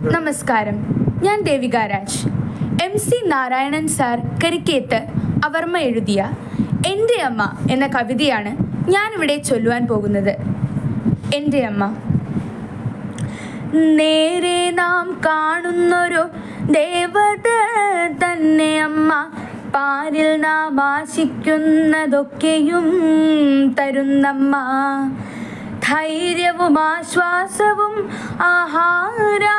നമസ്കാരം. ഞാൻ Devika Raj. M C Narayanan sir കരിക്കേത്ത് അവർമ്മ എഴുതിയ എന്റെ അമ്മ എന്ന കവിതയാണ് ഞാനിവിടെ ചൊല്ലുവാൻ പോകുന്നത്. എന്റെ അമ്മ. നേരെ നാം കാണുന്നൊരു ദേവത തന്നെ അമ്മ. പാലിൽ നാം ആശിക്കുന്നതൊക്കെയും തരുന്നമ്മ. ധൈര്യവും ആശ്വാസവും ആഹാരാദിയുമെല്ലാം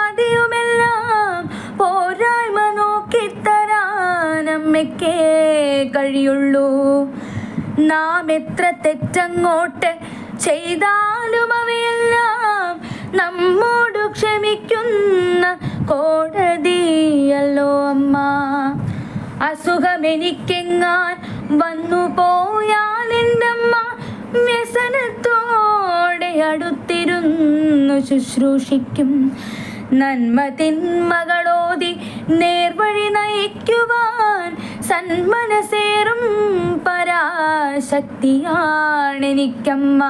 അമ്മയ്ക്കേ കഴിയുള്ളൂ. നാം എത്ര തെറ്റങ്ങോട്ട് ചെയ്താലും അവയെല്ലാം നമ്മോട് ക്ഷമിക്കുന്ന കോടതിയല്ലോ അമ്മ. അസുഖമെനിക്കെങ്ങാൻ വന്നു പോയാൽ എന്തമ്മ വ്യസനത്തോടെ അടുത്തിരുന്നു ശുശ്രൂഷിക്കും. നന്മ തിന്മകളോതി നേർവഴി നയിക്കുവാൻ സന്മനസേറും പരാശക്തിയാണെനിക്കമ്മ.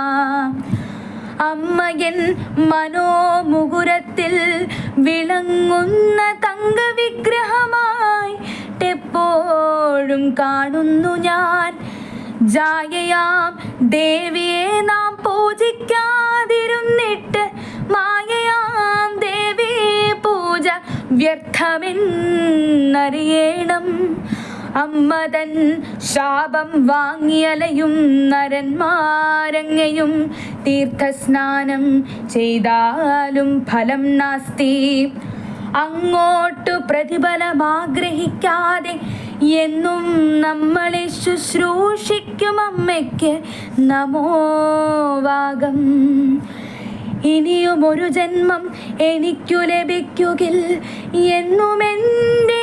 അമ്മയൻ മനോമുകുരത്തിൽ വിളങ്ങുന്ന തങ്കവിഗ്രഹമായി എപ്പോഴും കാണുന്നു ഞാൻ. ജായയാം ദേവിയെ നാം പൂജിക്കാതിരുന്നിട്ട് മായയാം ദേവി പൂജ വ്യർത്ഥമെന്നറിയണം. അമ്മ തൻ ശാപം വാങ്ങിയലയും നരന്മാരങ്ങയും തീർത്ഥസ്നാനം ചെയ്താലും ഫലം നാസ്തി. അങ്ങോട്ടു പ്രതിഫലമാഗ്രഹിക്കാതെ എന്നും നമ്മളെ ശുശ്രൂഷിക്കും അമ്മയ്ക്ക് നമോവാകം ഇനിയും ഒരു ജന്മം എനിക്കു ലഭിക്കുകിൽ എന്നും എന്റെ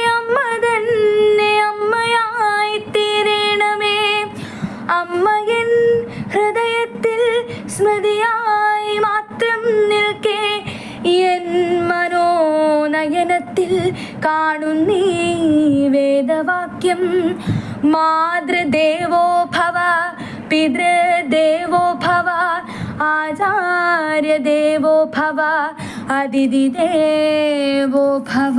സ്മൃതിയായി മാത്രം നിൽക്കേ എൻ മനോനയനത്തിൽ കാണുന്നീ വേദവാക്യം. മാതൃദേവോ ഭവ പിതൃദേവോ ഭവ ആചാര്യദേവോ ഭവ അതിഥിദേവോ ഭവ